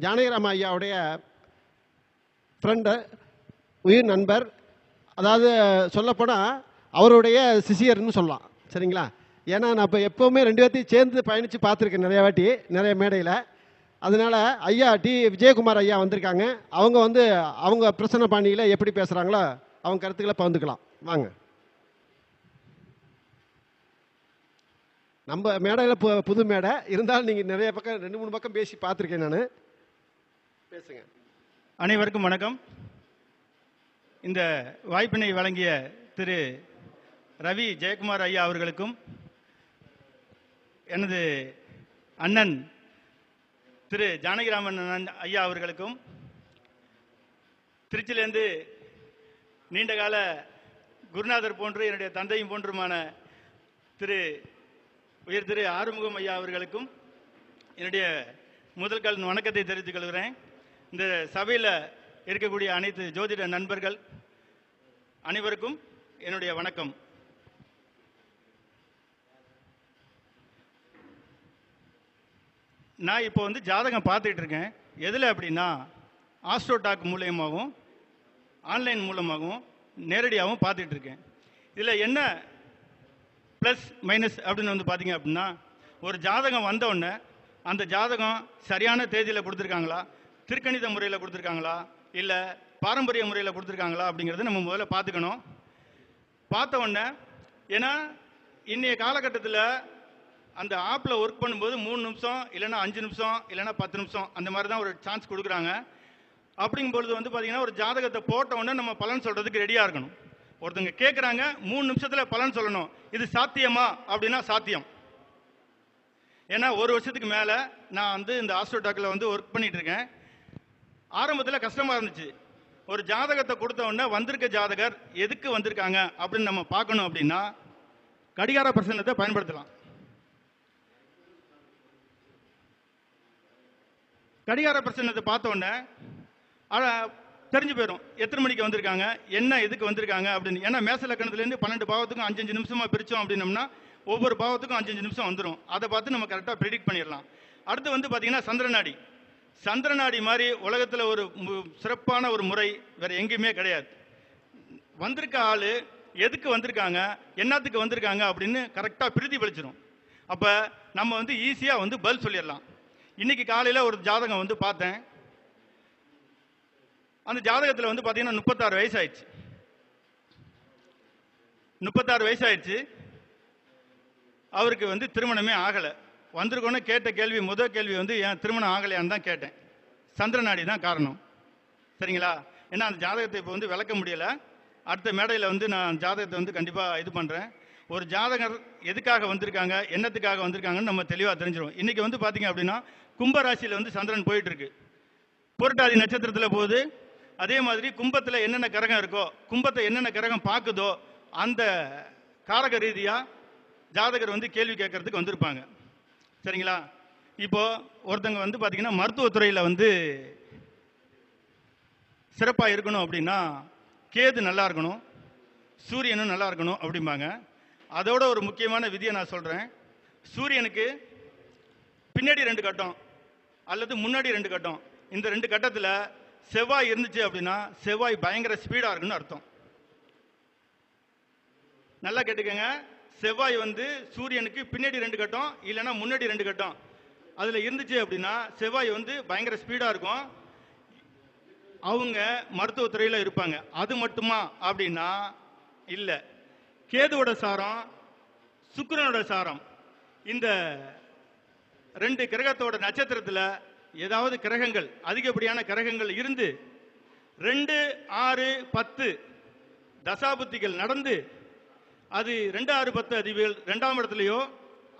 ஜானகிராம ஐயாவுடைய ஃப்ரெண்டு உயிர் நண்பர். அதாவது சொல்லப்போனால் அவருடைய சிசியர்னு சொல்லலாம். சரிங்களா? ஏன்னா நான் இப்போ எப்போவுமே ரெண்டு பேர்த்தையும் சேர்ந்து பயணித்து பார்த்துருக்கேன் நிறைய வாட்டி நிறைய மேடையில். அதனால் ஐயா டி விஜயகுமார் ஐயா வந்திருக்காங்க. அவங்க வந்து அவங்க பிரசன்ன பாணியில் எப்படி பேசுகிறாங்களோ அவங்க கருத்துக்களை பகிர்ந்துக்கலாம். வாங்க. நம்ம மேடையில் பு புது மேடை. இருந்தாலும் நீங்கள் நிறைய பக்கம் ரெண்டு மூணு பக்கம் பேசி பார்த்துருக்கேன் நான். பேசுங்க. அனைவருக்கும் வணக்கம். இந்த வாய்ப்பினை வழங்கிய திரு ரவி ஜெயக்குமார் ஐயா அவர்களுக்கும் எனது அண்ணன் திரு ஜானகிராமன் ஐயா அவர்களுக்கும் திருச்சியிலேருந்து நீண்டகால குருநாதர் போன்று என்னுடைய தந்தையும் போன்றுமான திரு உயர் திரு ஆறுமுகம் ஐயா அவர்களுக்கும் என்னுடைய முதல் கல் வணக்கத்தை தெரிவித்துக் கொள்கிறேன். இந்த சபையில் இருக்கக்கூடிய அனைத்து ஜோதிட நண்பர்கள் அனைவருக்கும் என்னுடைய வணக்கம். நான் இப்போ வந்து ஜாதகம் பார்த்துட்டு இருக்கேன். எதில் அப்படின்னா ஆஸ்ட்ரோடாக் மூலியமாகவும் ஆன்லைன் மூலமாகவும் நேரடியாகவும் பார்த்துட்டு இருக்கேன். இதில் என்ன ப்ளஸ் மைனஸ் அப்படின்னு வந்து பார்த்தீங்க அப்படின்னா ஒரு ஜாதகம் வந்த உடனே அந்த ஜாதகம் சரியான தேதியில் கொடுத்துருக்காங்களா? திருக்கணித முறையில் கொடுத்துருக்காங்களா? இல்லை பாரம்பரிய முறையில் கொடுத்துருக்காங்களா அப்படிங்கிறத நம்ம முதல்ல பார்த்துக்கணும். பார்த்த உடனே ஏன்னா இன்றைய காலகட்டத்தில் அந்த ஆப்பில் ஒர்க் பண்ணும்போது மூணு நிமிஷம் இல்லைன்னா அஞ்சு நிமிஷம் இல்லைன்னா பத்து நிமிஷம் அந்த மாதிரி தான் ஒரு சான்ஸ் கொடுக்குறாங்க. அப்படிங்கும்பொழுது வந்து பார்த்தீங்கன்னா ஒரு ஜாதகத்தை போட்ட உடனே நம்ம பலன் சொல்கிறதுக்கு ரெடியாக இருக்கணும். ஒருத்தங்க கேட்குறாங்க மூணு நிமிஷத்தில் பலன் சொல்லணும். இது சாத்தியமா அப்படின்னா சாத்தியம். ஏன்னா ஒரு வருஷத்துக்கு மேலே நான் வந்து இந்த ஆஸ்ட்ரோடாக்கில் வந்து ஒர்க் பண்ணிகிட்ருக்கேன் இருக்கேன். ஆரம்பத்தில் கஷ்டமாக இருந்துச்சு. ஒரு ஜாதகத்தை கொடுத்த உடனே வந்திருக்க ஜாதகர் எதுக்கு வந்திருக்காங்க அப்படின்னு நம்ம பார்க்கணும் அப்படின்னா கடிகார பிரசன்னத்தை பயன்படுத்தலாம். கடிகார பிரசன்னத்தை பார்த்தோன்னே தெரிஞ்சு போயிடும் எத்தனை மணிக்கு வந்திருக்காங்க? என்ன எதுக்கு வந்திருக்காங்க அப்படின்னு. ஏன்னா மேச லக்கணத்துலேருந்து பன்னெண்டு பாவத்துக்கும் அஞ்சஞ்சு நிமிஷமாக பிரித்தோம் அப்படின்னம்னா ஒவ்வொரு பாவத்துக்கும் அஞ்சஞ்சு நிமிஷம் வந்துடும் அதை பார்த்து நம்ம கரெக்டாக ப்ரிடிக்ட் பண்ணிடலாம். அடுத்து வந்து பார்த்தீங்கன்னா சந்திரநாடி சந்திரநாடி மாதிரி உலகத்தில் ஒரு சிறப்பான ஒரு முறை வேற எங்கேயுமே கிடையாது. வந்திருக்க ஆள் எதுக்கு வந்திருக்காங்க என்னத்துக்கு வந்திருக்காங்க அப்படின்னு கரெக்டாக பிரதிபலிச்சிடும் அப்போ நம்ம வந்து ஈஸியாக வந்து பதில் சொல்லிடலாம். இன்னைக்கு காலையில் ஒரு ஜாதகம் வந்து பார்த்தேன். அந்த ஜாதகத்தில் வந்து பார்த்தீங்கன்னா முப்பத்தாறு வயசு ஆயிடுச்சு முப்பத்தாறு வயசு ஆயிடுச்சு அவருக்கு வந்து திருமணமே ஆகலை. வந்திருக்கோன்னு கேட்ட கேள்வி முதல் கேள்வி வந்து ஏன் திருமணம் ஆகலையான்னு தான் கேட்டேன். சந்திரநாடி தான் காரணம். சரிங்களா? ஏன்னா அந்த ஜாதகத்தை இப்போ வந்து விளக்க முடியலை. அடுத்த மேடையில் வந்து நான் ஜாதகத்தை வந்து கண்டிப்பாக இது பண்ணுறேன் ஒரு ஜாதகர் எதுக்காக வந்திருக்காங்க என்னத்துக்காக வந்திருக்காங்கன்னு நம்ம தெளிவாக தெரிஞ்சிடும் இன்றைக்கி வந்து பார்த்தீங்க அப்படின்னா கும்பராசியில் வந்து சந்திரன் போயிட்டுருக்கு. புரட்டாதி நட்சத்திரத்தில் போகுது. அதே மாதிரி கும்பத்தில் என்னென்ன கிரகம் இருக்கோ கும்பத்தை என்னென்ன கிரகம் பார்க்குதோ அந்த காரக ரீதியாக ஜாதகர் வந்து கேள்வி கேட்கறதுக்கு வந்திருப்பாங்க. சரிங்களா? இப்போ ஒருத்தங்க வந்து பார்த்தீங்கன்னா மருத்துவத்துறையில் வந்து சிறப்பாக இருக்கணும் அப்படின்னா கேது நல்லா இருக்கணும் சூரியனும் நல்லா இருக்கணும் அப்படிம்பாங்க. அதோட ஒரு முக்கியமான விதியை நான் சொல்கிறேன் சூரியனுக்கு பின்னாடி ரெண்டு கட்டம் அல்லது முன்னாடி ரெண்டு கட்டம். இந்த ரெண்டு கட்டத்தில் செவ்வாய் இருந்துச்சு அப்படின்னா செவ்வாய் பயங்கர ஸ்பீடாக இருக்குன்னு அர்த்தம். நல்லா கேட்டுக்கங்க. செவ்வாய் வந்து சூரியனுக்கு பின்னாடி ரெண்டு கட்டம் இல்லைன்னா முன்னாடி ரெண்டு கட்டம். அதில் இருந்துச்சு அப்படின்னா செவ்வாய் வந்து பயங்கர ஸ்பீடாக இருக்கும். அவங்க மருத்துவத்துறையில் இருப்பாங்க. அது மட்டுமா அப்படின்னா இல்லை. கேதுவோட சாரம் சுக்கரனோட சாரம். இந்த ரெண்டு கிரகத்தோட நட்சத்திரத்தில் ஏதாவது கிரகங்கள் அதிகப்படியான கிரகங்கள் இருந்து ரெண்டு ஆறு பத்து தசாபுத்திகள் நடந்து அது ரெண்டு ஆறு பத்து அதிபதிகள் ரெண்டாம் இடத்துலையோ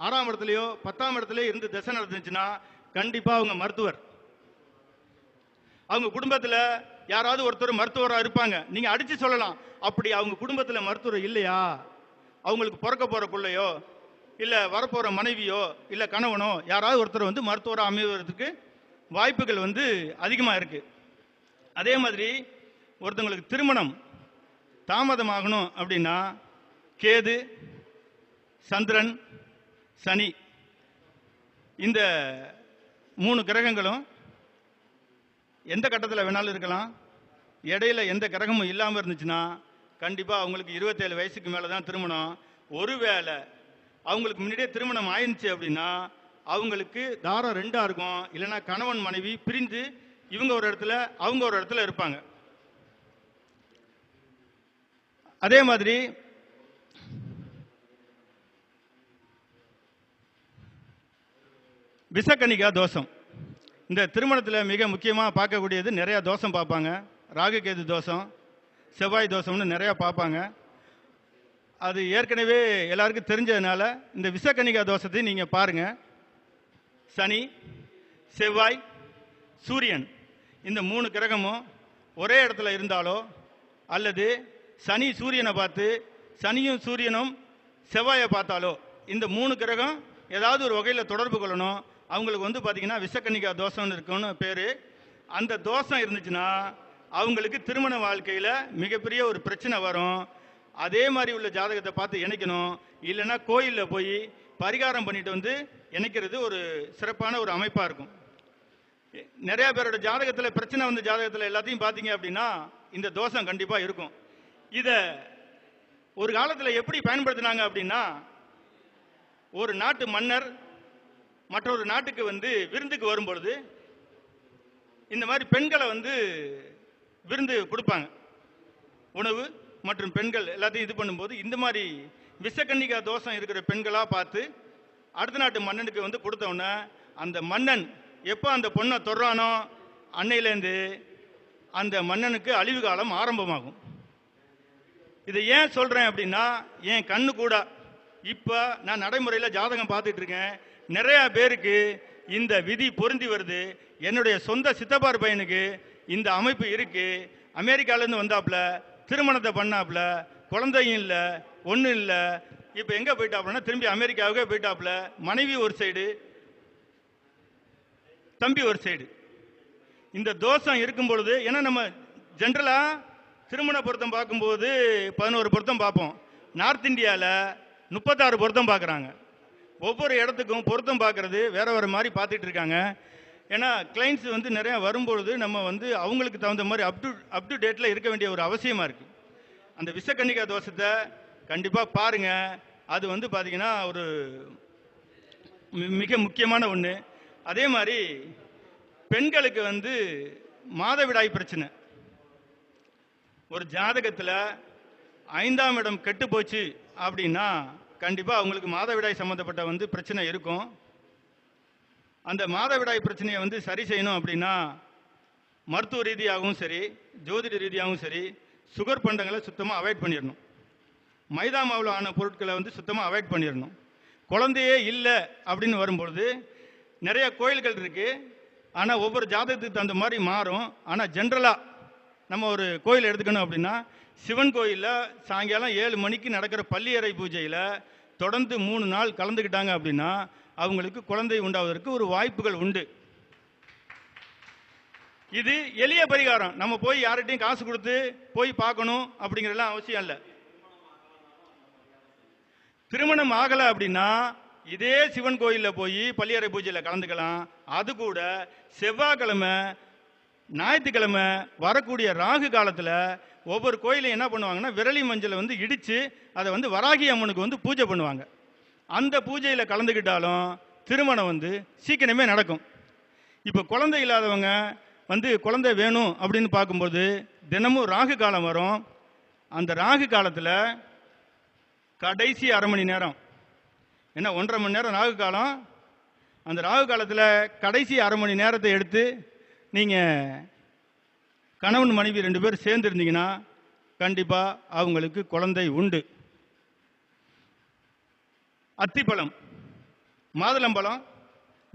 ஆறாம் இடத்துலையோ பத்தாம் இடத்துலயோ இருந்து தசை நடந்துச்சுன்னா கண்டிப்பாக அவங்க மருத்துவர். அவங்க குடும்பத்தில் யாராவது ஒருத்தர் மருத்துவராக இருப்பாங்க. நீங்க அடிச்சு சொல்லலாம். அப்படி அவங்க குடும்பத்தில் மருத்துவர் இல்லையா? அவங்களுக்கு பிறக்க போற பிள்ளையோ இல்லை வரப்போற மனைவியோ இல்லை கணவனோ யாராவது ஒருத்தர் வந்து மருத்துவராக அமைவதற்கு வாய்ப்புகள் வந்து அதிகமாக இருக்கு. அதே மாதிரி ஒருத்தவங்களுக்கு திருமணம் தாமதமாகணும் அப்படின்னா கேது சந்திரன் சனி. இந்த மூணு கிரகங்களும் எந்த கட்டத்தில் வேணாலும் இருக்கலாம். இடையில எந்த கிரகமும் இல்லாமல் இருந்துச்சுன்னா கண்டிப்பாக அவங்களுக்கு இருபத்தேழு வயசுக்கு மேலே தான் திருமணம். ஒருவேளை அவங்களுக்கு முன்னாடியே திருமணம் ஆயிருந்துச்சு அப்படின்னா அவங்களுக்கு தாரம் ரெண்டாக இருக்கும். இல்லைன்னா கணவன் மனைவி பிரிந்து இவங்க ஒரு இடத்துல அவங்க ஒரு இடத்துல இருப்பாங்க. அதே மாதிரி விஷக்கணிகா தோஷம் இந்த திருமணத்தில் மிக முக்கியமாக பார்க்கக்கூடியது நிறையா தோஷம் பார்ப்பாங்க. ராகுகேது தோஷம் செவ்வாய் தோஷம்னு நிறையா பார்ப்பாங்க. அது ஏற்கனவே எல்லாருக்கும் தெரிஞ்சதுனால இந்த விஷக்கணிகா தோஷத்தை நீங்கள் பாருங்கள் சனி செவ்வாய் சூரியன். இந்த மூணு கிரகமும் ஒரே இடத்துல இருந்தாலோ அல்லது சனி சூரியனை பார்த்து சனியும் சூரியனும் செவ்வாயை பார்த்தாலோ இந்த மூணு கிரகம் ஏதாவது ஒரு வகையில் தொடர்பு கொள்ளணும். அவங்களுக்கு வந்து பார்த்தீங்கன்னா விஷக்கன்னிகா தோஷம்னு இருக்குன்னு பேர். அந்த தோஷம் இருந்துச்சுன்னா அவங்களுக்கு திருமண வாழ்க்கையில் மிகப்பெரிய ஒரு பிரச்சனை வரும். அதே மாதிரி உள்ள ஜாதகத்தை பார்த்து இணைக்கணும். இல்லைன்னா கோயிலில் போய் பரிகாரம் பண்ணிட்டு வந்து இணைக்கிறது ஒரு சிறப்பான ஒரு அமைப்பாக இருக்கும். நிறைய பேரோட ஜாதகத்தில் பிரச்சனை வந்த ஜாதகத்தில் எல்லாத்தையும் பார்த்தீங்க அப்படின்னா இந்த தோஷம் கண்டிப்பாக இருக்கும். இதை ஒரு காலத்தில் எப்படி பயன்படுத்தினாங்க அப்படின்னா ஒரு நாட்டு மன்னர் மற்றொரு நாட்டுக்கு வந்து விருந்துக்கு வரும் பொழுது இந்த மாதிரி பெண்களை வந்து விருந்து கொடுப்பாங்க. உணவு மற்றும் பெண்கள் எல்லாத்தையும் இது பண்ணும்போது இந்த மாதிரி விஷக்கன்னிகா தோஷம் இருக்கிற பெண்களாக பார்த்து அடுத்த நாட்டு மன்னனுக்கு வந்து கொடுத்தவுடனே அந்த மன்னன் எப்போ அந்த பொண்ணை தொடுறானோ அன்னையிலேருந்து அந்த மன்னனுக்கு அழிவு காலம் ஆரம்பமாகும். இதை ஏன் சொல்கிறேன் அப்படின்னா என் கண்ணு கூட இப்போ நான் நடைமுறையில் ஜாதகம் பார்த்துட்டு இருக்கேன். நிறையா பேருக்கு இந்த விதி பொருந்தி வருது. என்னுடைய சொந்த சித்தப்பார் பையனுக்கு இந்த அமைப்பு இருக்கு. அமெரிக்காலேருந்து வந்தாப்புல திருமணத்தை பண்ணாப்புல குழந்தையும் இல்லை ஒன்றும் இல்லை. இப்போ எங்கே போயிட்டாப்புலன்னா திரும்பி அமெரிக்காவுக்கே போயிட்டாப்புல. மனைவி ஒரு சைடு தம்பி ஒரு சைடு. இந்த தோஷம் இருக்கும் பொழுது ஏன்னா நம்ம ஜென்ரலாக திருமண பொருத்தம் பார்க்கும்போது பதினோரு பொருத்தம் பார்ப்போம். நார்த் இந்தியாவில் முப்பத்தாறு பொருத்தம் பார்க்குறாங்க. ஒவ்வொரு இடத்துக்கும் பொருத்தம் பார்க்கறது வேற வேற மாதிரி பார்த்துட்டு இருக்காங்க. ஏன்னா கிளைண்ட்ஸ் வந்து நிறைய வரும்பொழுது நம்ம வந்து அவங்களுக்கு தகுந்த மாதிரி அப் டு அப் டு டேட்டில் இருக்க வேண்டிய ஒரு அவசியமாக இருக்குது அந்த விஷக்கன்னிகா தோஷத்தை கண்டிப்பாக பாருங்கள் அது வந்து பார்த்தீங்கன்னா ஒரு மிக முக்கியமான ஒன்று அதே மாதிரி பெண்களுக்கு வந்து மாதவிடாய் பிரச்சனை. ஒரு ஜாதகத்தில் ஐந்தாம் இடம் கெட்டு போச்சு அப்படின்னா கண்டிப்பாக அவங்களுக்கு மாதவிடாய் சம்மந்தப்பட்ட வந்து பிரச்சனை இருக்கும். அந்த மாதவிடாய் பிரச்சனையை வந்து சரி செய்யணும் அப்படின்னா மருத்துவ ரீதியாகவும் சரி ஜோதிட ரீதியாகவும் சரி சுகர் பண்டங்களை சுத்தமாக அவாய்ட் பண்ணிடணும். மைதா மாவில் ஆன பொருட்களை வந்து சுத்தமாக அவாய்ட் பண்ணிடணும். குழந்தையே இல்லை அப்படின்னு வரும்பொழுது நிறைய கோயில்கள் இருக்குது ஆனால் ஒவ்வொரு ஜாதகத்துக்கு தகுந்த மாதிரி மாறும். ஆனால் ஜென்ரலாக நம்ம ஒரு கோயில் எடுத்துக்கணும் அப்படின்னா சிவன் கோயிலில் சாயங்காலம் ஏழு மணிக்கு நடக்கிற பள்ளியறை பூஜையில் தொடர்ந்து மூணு நாள் கலந்துக்கிட்டாங்க அப்படின்னா அவங்களுக்கு குழந்தை உண்டாவதற்கு ஒரு வாய்ப்புகள் உண்டு. இது எளிய பரிகாரம். நம்ம போய் யார்கிட்டையும் காசு கொடுத்து போய் பார்க்கணும் அப்படிங்கிறதெல்லாம் அவசியம் இல்லை. திருமணம் ஆகலை அப்படின்னா இதே சிவன் கோயிலில் போய் பள்ளியறை பூஜையில் கலந்துக்கலாம். அது கூட செவ்வாய்க்கிழமை ஞாயிற்றுக்கிழமை வரக்கூடிய ராகு காலத்தில் ஒவ்வொரு கோயிலையும் என்ன பண்ணுவாங்கன்னா விரலி மஞ்சளை வந்து இடித்து அதை வந்து வராகி அம்மனுக்கு வந்து பூஜை பண்ணுவாங்க. அந்த பூஜையில் கலந்துக்கிட்டாலும் திருமணம் வந்து சீக்கிரமே நடக்கும். இப்போ குழந்தை இல்லாதவங்க வந்து குழந்தை வேணும் அப்படின்னு பார்க்கும்போது தினமும் ராகு காலம் வரும். அந்த ராகு காலத்தில் கடைசி அரை மணி நேரம். என்ன ஒன்றரை மணி நேரம் ராகு காலம்? அந்த ராகு காலத்தில் கடைசி அரை மணி நேரத்தை எடுத்து நீங்கள் கணவன் மனைவி ரெண்டு பேரும் சேர்ந்துருந்தீங்கன்னா கண்டிப்பாக அவங்களுக்கு குழந்தை உண்டு. அத்திப்பழம் மாதுளம்பழம்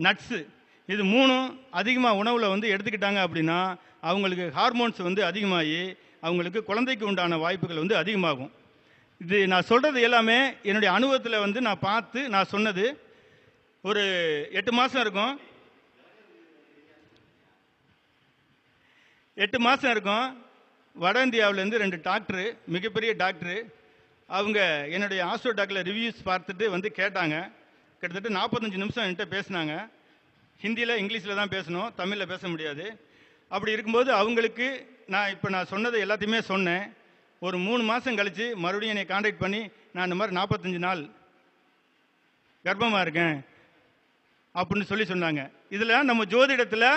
நட்ஸு இது மூணும் அதிகமாக உணவில் வந்து எடுத்துக்கிட்டாங்க அப்படின்னா அவங்களுக்கு ஹார்மோன்ஸ் வந்து அதிகமாகி அவங்களுக்கு குழந்தைக்கு உண்டான வாய்ப்புகள் வந்து அதிகமாகும். இது நான் சொல்கிறது எல்லாமே என்னுடைய அனுபவத்தில் வந்து நான் பார்த்து நான் சொன்னது ஒரு எட்டு மாதம் இருக்கும். எட்டு மாதம் இருக்கும். வட இந்தியாவிலேருந்து ரெண்டு டாக்டரு மிகப்பெரிய டாக்டரு. அவங்க என்னுடைய ஆஸ்ட்ரோ டாக்டரில் ரிவ்யூஸ் பார்த்துட்டு வந்து கேட்டாங்க. கிட்டத்தட்ட நாற்பத்தஞ்சு நிமிஷம் என்கிட்ட பேசினாங்க. ஹிந்தியில் இங்கிலீஷில் தான் பேசணும் தமிழில் பேச முடியாது. அப்படி இருக்கும்போது அவங்களுக்கு நான் இப்போ நான் சொன்னதை எல்லாத்தையுமே சொன்னேன். ஒரு மூணு மாதம் கழித்து மறுபடியும் என்னை காண்டாக்ட் பண்ணி நான் இந்த மாதிரி நாற்பத்தஞ்சு நாள் கர்ப்பமாக இருக்கேன். அப்படின்னு சொல்லி சொன்னாங்க. இதில் நம்ம ஜோதிடத்தில்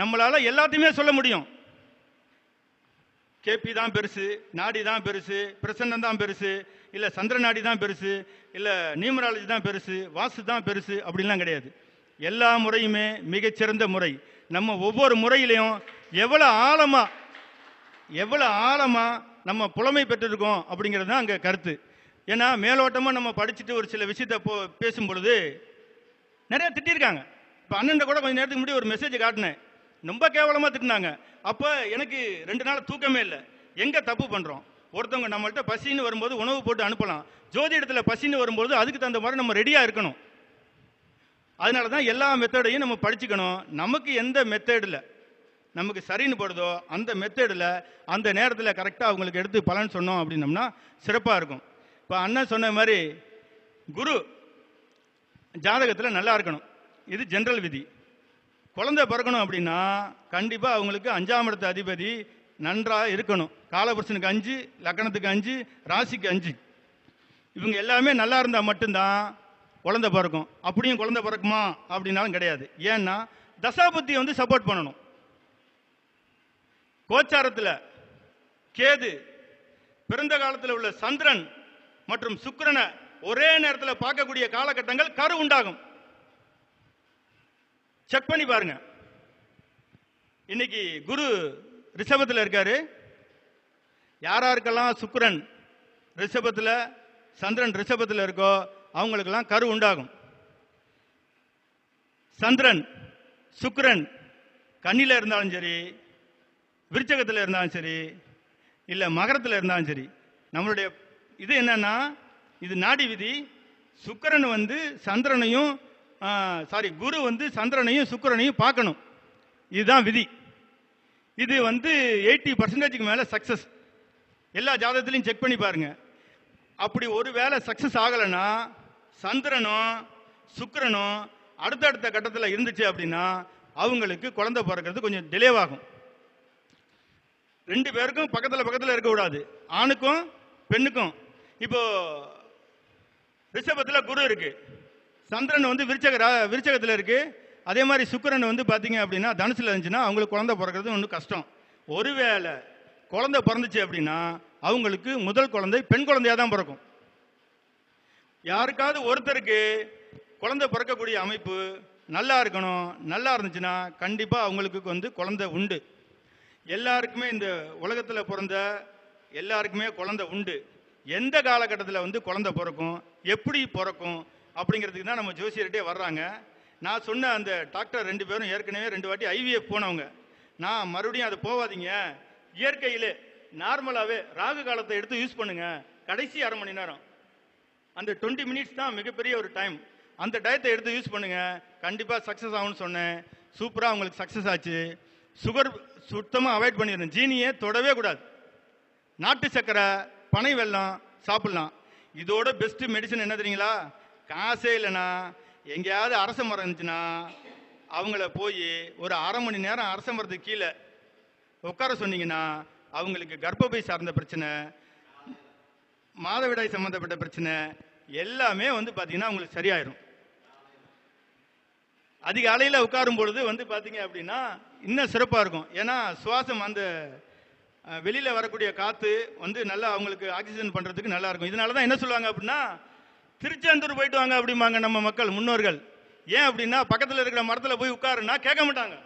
நம்மளால் எல்லாத்தையுமே சொல்ல முடியும். கேபி தான் பெருசு நாடி தான் பெருசு பிரசன்னம் தான் பெருசு இல்லை சந்திர நாடி தான் பெருசு இல்லை நியூமராலஜி தான் பெருசு வாசு தான் பெருசு அப்படின்லாம் கிடையாது. எல்லா முறையுமே மிகச்சிறந்த முறை. நம்ம ஒவ்வொரு முறையிலையும் எவ்வளோ ஆழமாக எவ்வளோ ஆழமாக நம்ம புலமை பெற்றிருக்கோம் அப்படிங்கிறது தான் அங்கே கருத்து. ஏன்னா மேலோட்டமாக நம்ம படிச்சுட்டு ஒரு சில விஷயத்தை போ பேசும் பொழுது நிறைய திட்டிருக்காங்க. இப்போ அண்ணன் கூட கொஞ்சம் நேரத்துக்கு முன்னாடி ஒரு மெசேஜ் காட்டினேன். ரொம்ப கேவலமாக திட்டினாங்க. அப்போ எனக்கு ரெண்டு நாள் தூக்கமே இல்லை. எங்கே தப்பு பண்ணுறோம் ஒருத்தவங்க நம்மள்ட்ட பசின்னு வரும்போது உணவு போட்டு அனுப்பலாம். ஜோதி இடத்துல பசின்னு வரும்போது அதுக்கு தகுந்த மாதிரி நம்ம ரெடியாக இருக்கணும். அதனால தான் எல்லா மெத்தடையும் நம்ம படிச்சுக்கணும். நமக்கு எந்த மெத்தடில் நமக்கு சரின்னு படுதோ அந்த மெத்தடில் அந்த நேரத்தில் கரெக்டாக அவங்களுக்கு எடுத்து பலன் சொன்னோம் அப்படின்னம்னா சிறப்பாக இருக்கும். இப்போ அண்ணன் சொன்ன மாதிரி குரு ஜாதகத்தில் நல்லா இருக்கணும். இது ஜென்ரல் விதி. குழந்தை பிறக்கணும் அப்படின்னா கண்டிப்பாக அவங்களுக்கு அஞ்சாம் இடத்து அதிபதி நன்றாக இருக்கணும். காலபுருஷனுக்கு அஞ்சு லக்கணத்துக்கு அஞ்சு ராசிக்கு அஞ்சு. இவங்க எல்லாமே நல்லா இருந்தால் மட்டும்தான் குழந்தை பிறக்கும். அப்படியும் குழந்தை பிறக்குமா அப்படின்னாலும் கிடையாது. ஏன்னா தசாபுத்தியை வந்து சப்போர்ட் பண்ணணும். கோச்சாரத்தில் கேது பிறந்த காலத்தில் உள்ள சந்திரன் மற்றும் சுக்கரனை ஒரே நேரத்தில் பார்க்கக்கூடிய காலகட்டங்கள் கரு உண்டாகும். செக் பண்ணி பாருங்க. இன்னைக்கு குரு ரிஷபத்தில் இருக்காரு. யாராருக்கெல்லாம் சுக்கரன் ரிஷபத்தில் சந்திரன் ரிஷபத்தில் இருக்கோ அவங்களுக்கெல்லாம் கரு உண்டாகும். சந்திரன் சுக்கரன் கண்ணில இருந்தாலும் சரி விருச்சகத்தில் இருந்தாலும் சரி இல்லை மகரத்தில் இருந்தாலும் சரி நம்மளுடைய இது என்னன்னா இது நாடி விதி. சுக்கரன் வந்து சந்திரனையும் சாரி குரு வந்து சந்திரனையும் சுக்கரனையும் பார்க்கணும். இதுதான் விதி. இது வந்து எயிட்டி பர்சன்டேஜுக்கு மேலே சக்ஸஸ் எல்லா ஜாதகத்துலையும் செக் பண்ணி பாருங்க. அப்படி ஒரு வேளை சக்ஸஸ் ஆகலைன்னா சந்திரனும் சுக்கரனும் அடுத்தடுத்த கட்டத்தில் இருந்துச்சு அப்படின்னா அவங்களுக்கு குழந்தை பிறக்கிறது கொஞ்சம் டிலேவாகும் ஆகும். ரெண்டு பேருக்கும் பக்கத்தில் பக்கத்தில் இருக்கக்கூடாது ஆணுக்கும் பெண்ணுக்கும். இப்போ ரிஷபத்தில் குரு இருக்குது சந்திரன் வந்து விருச்சக விருச்சகத்தில் இருக்குது அதே மாதிரி சுக்கிரன் வந்து பார்த்தீங்க அப்படின்னா தனுசில் இருந்துச்சுன்னா அவங்களுக்கு குழந்தை பிறக்கிறது ஒன்றும் கஷ்டம். ஒருவேளை குழந்தை பிறந்துச்சு அப்படின்னா அவங்களுக்கு முதல் குழந்தை பெண் குழந்தையாக தான் பிறக்கும். யாருக்காவது ஒருத்தருக்கு குழந்தை பிறக்கக்கூடிய அமைப்பு நல்லா இருக்கணும் நல்லா இருந்துச்சுன்னா கண்டிப்பாக அவங்களுக்கு வந்து குழந்தை உண்டு. எல்லாருக்குமே இந்த உலகத்தில் பிறந்த எல்லாருக்குமே குழந்தை உண்டு. எந்த காலகட்டத்தில் வந்து குழந்தை பிறக்கும் எப்படி பிறக்கும் அப்படிங்கிறதுக்கு தான் நம்ம ஜோசியர்கிட்டே வர்றாங்க. நான் சொன்ன அந்த டாக்டர் ரெண்டு பேரும் ஏற்கனவே ரெண்டு வாட்டி ஐவிஎஃப் போனவங்க. நான் மறுபடியும் அதை போவாதீங்க. இயற்கையிலே நார்மலாகவே ராகு காலத்தை எடுத்து யூஸ் பண்ணுங்க. கடைசி அரை மணி நேரம். அந்த டுவெண்ட்டி மினிட்ஸ் தான் மிகப்பெரிய ஒரு டைம். அந்த டயத்தை எடுத்து யூஸ் பண்ணுங்க. கண்டிப்பாக சக்ஸஸ் ஆகும்னு சொன்னேன். சூப்பராக அவங்களுக்கு சக்ஸஸ் ஆச்சு. சுகர் சுத்தமாக அவாய்ட் பண்ணிடணும் ஜீனியே தொடவே கூடாது. நாட்டு சக்கரை பனை வெள்ளம் சாப்பிட்லாம். இதோட பெஸ்ட் மெடிசன் என்ன தெரியுங்களா? காசே இல்லைன்னா எங்கேயாவது அரச மரம் இருந்துச்சுன்னா அவங்கள போய் ஒரு அரை மணி நேரம் அரச மரத்துக்கு கீழே உட்கார சொன்னீங்கன்னா அவங்களுக்கு கர்ப்பப்பை சார்ந்த பிரச்சனை மாதவிடாய் சம்மந்தப்பட்ட பிரச்சனை எல்லாமே வந்து பார்த்தீங்கன்னா அவங்களுக்கு சரியாயிரும். அதிகாலையில் உட்காரும் பொழுது வந்து பார்த்தீங்க அப்படின்னா இன்னும் சிறப்பாக இருக்கும். ஏன்னா சுவாசம் அந்த வெளியில் வரக்கூடிய காற்று வந்து நல்லா அவங்களுக்கு ஆக்சிஜன் பண்ணுறதுக்கு நல்லா இருக்கும். இதனால தான் என்ன சொல்லுவாங்க அப்படின்னா திருச்செந்தூர் போயிட்டு வாங்க அப்படிம்பாங்க நம்ம மக்கள் முன்னோர்கள். ஏன் அப்படின்னா பக்கத்தில் இருக்கிற மரத்தில் போய் உட்காருன்னா கேட்க மாட்டாங்க.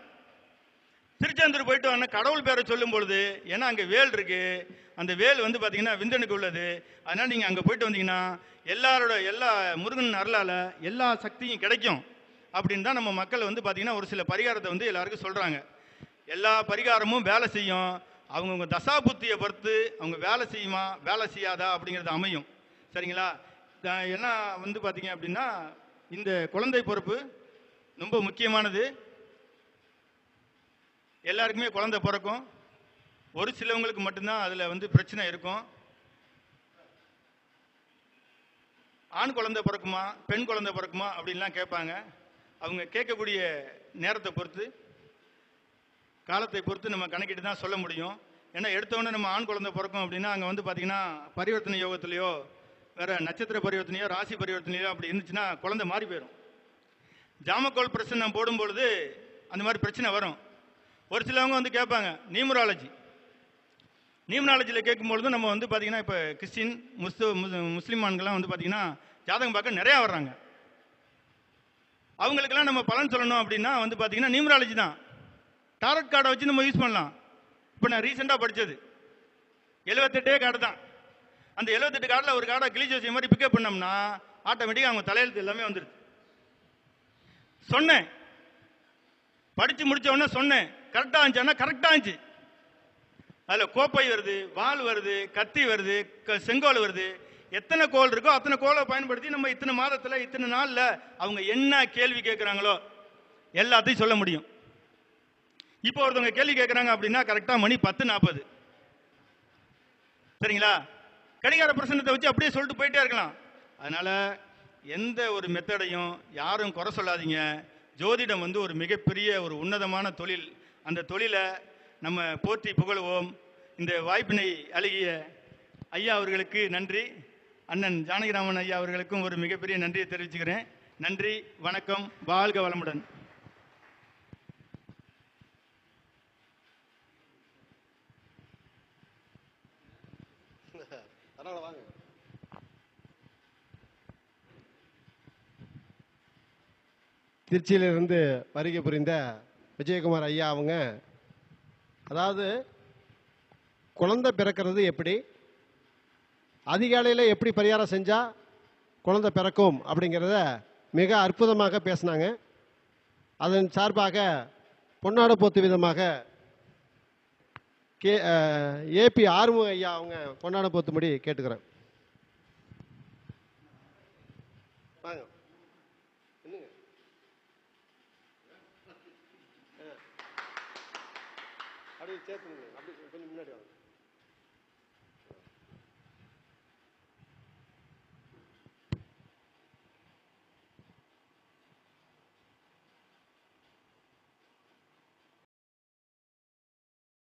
திருச்செந்தூர் போயிட்டு வாங்க கடவுள் பேரை சொல்லும் பொழுது ஏன்னா அங்கே வேல் இருக்கு. அந்த வேல் வந்து பார்த்தீங்கன்னா விந்தனுக்கு உள்ளது. அதனால நீங்கள் அங்கே போயிட்டு வந்தீங்கன்னா எல்லாரோட எல்லா முருகன் அருளால் எல்லா சக்தியும் கிடைக்கும். அப்படின்னு தான் நம்ம மக்கள் வந்து பார்த்தீங்கன்னா ஒரு சில பரிகாரத்தை வந்து எல்லாருக்கும் சொல்கிறாங்க எல்லா பரிகாரமும் வேலை செய்யும். அவங்கவுங்க தசாபுத்தியை பொறுத்து அவங்க வேலை செய்யுமா வேலை செய்யாதா அப்படிங்கிறது அமையும். சரிங்களா? ஏன்னா வந்து பார்த்தீங்க அப்படின்னா இந்த குழந்தை பொறுப்பு ரொம்ப முக்கியமானது. எல்லாருக்குமே குழந்தை பிறக்கும். ஒரு சிலவங்களுக்கு மட்டும்தான் அதில் வந்து பிரச்சனை இருக்கும். ஆண் குழந்தை பிறக்குமா பெண் குழந்தை பிறக்குமா அப்படின்லாம் கேட்பாங்க. அவங்க கேட்கக்கூடிய நேரத்தை பொறுத்து காலத்தை பொறுத்து நம்ம கணக்கிட்டு தான் சொல்ல முடியும். ஏன்னா எடுத்தோடனே நம்ம ஆண் குழந்தை பிறக்கும் அப்படின்னா அங்கே வந்து பார்த்தீங்கன்னா பரிவர்த்தனை யோகத்திலையோ வேற நட்சத்திர பரிவர்த்தனையோ ராசி பரிவர்த்தனையோ அப்படி இருந்துச்சுன்னா குழந்தை மாறி போயிடும் ஜாமக்கோல் பிரச்சனை போடும் பொழுது அந்த மாதிரி பிரச்சனை வரும். ஒரு சிலவங்க வந்து கேட்பாங்க நியூமராலஜி. நியூமராலஜியில் கேட்கும்பொழுது நம்ம வந்து பார்த்தீங்கன்னா இப்போ கிறிஸ்டின் முஸ்து முஸ்- வந்து பார்த்தீங்கன்னா ஜாதகம் பார்க்க நிறையா வர்றாங்க. அவங்களுக்கெல்லாம் நம்ம பலன் சொல்லணும் அப்படின்னா வந்து பார்த்தீங்கன்னா நியூமராலஜி தான். டாரட் கார்டை வச்சு நம்ம யூஸ் பண்ணலாம். இப்போ நான் ரீசெண்டாக படித்தது எழுபத்தெட்டே கார்டு தான். அந்த எழுபத்தெட்டு கார்டில் ஒரு கார்டை கிழிச்சு வச்ச மாதிரி பிக்கப் பண்ணோம்னா ஆட்டோமேட்டிக்காக அவங்க தலையெழுத்து எல்லாமே வந்துடுது சொன்னேன். படித்து முடிச்ச உடனே சொன்னேன். கரெக்டாக இருந்துச்சுன்னா கரெக்டாக இருந்துச்சு. அதில் கோப்பை வருது வால் வருது கத்தி வருது க- செங்கோல் வருது. எத்தனை கோல் இருக்கோ அத்தனை கோலை பயன்படுத்தி நம்ம இத்தனை மாதத்தில் இத்தனை நாளில் அவங்க என்ன கேள்வி கேட்குறாங்களோ எல்லாத்தையும் சொல்ல முடியும். இப்போ ஒருத்தவங்க கேள்வி கேட்குறாங்க அப்படின்னா கரெக்டாக மணி பத்து நாற்பது சரிங்களா? கடிகார பிரசனத்தை வச்சு அப்படியே சொல்லிட்டு போயிட்டே இருக்கலாம். அதனால எந்த ஒரு மெத்தடையும் யாரும் குறை சொல்லாதீங்க. ஜோதிடம் வந்து ஒரு மிகப்பெரிய ஒரு உன்னதமான தொழில். அந்த தொழிலை நம்ம போற்றி புகழுவோம். இந்த வாய்ப்பினை அழகிய ஐயா அவர்களுக்கு நன்றி. அண்ணன் ஜானகிராமன் ஐயா அவர்களுக்கும் ஒரு மிகப்பெரிய நன்றியை தெரிவிச்சுக்கிறேன். நன்றி வணக்கம் வாழ்க வளமுடன். அதனால வாங்க. திருச்சியிலிருந்து வருகை புரிந்த விஜயகுமார் ஐயா அவங்க அதாவது குழந்தை பிறக்கிறது எப்படி? அதிகாலையில் எப்படி பரிகாரம் செஞ்சால் குழந்தை பிறக்கும் அப்படிங்கிறத மிக அற்புதமாக பேசினாங்க. அதன் சார்பாக பொன்னாடு போத்து விதமாக கே ஏபி ஆறுமுக ஐயா அவங்க பொன்னாட போத்தும்படி கேட்டுக்கிறேன். வாங்க. என்னங்க? அப்படியே சேர்த்துங்க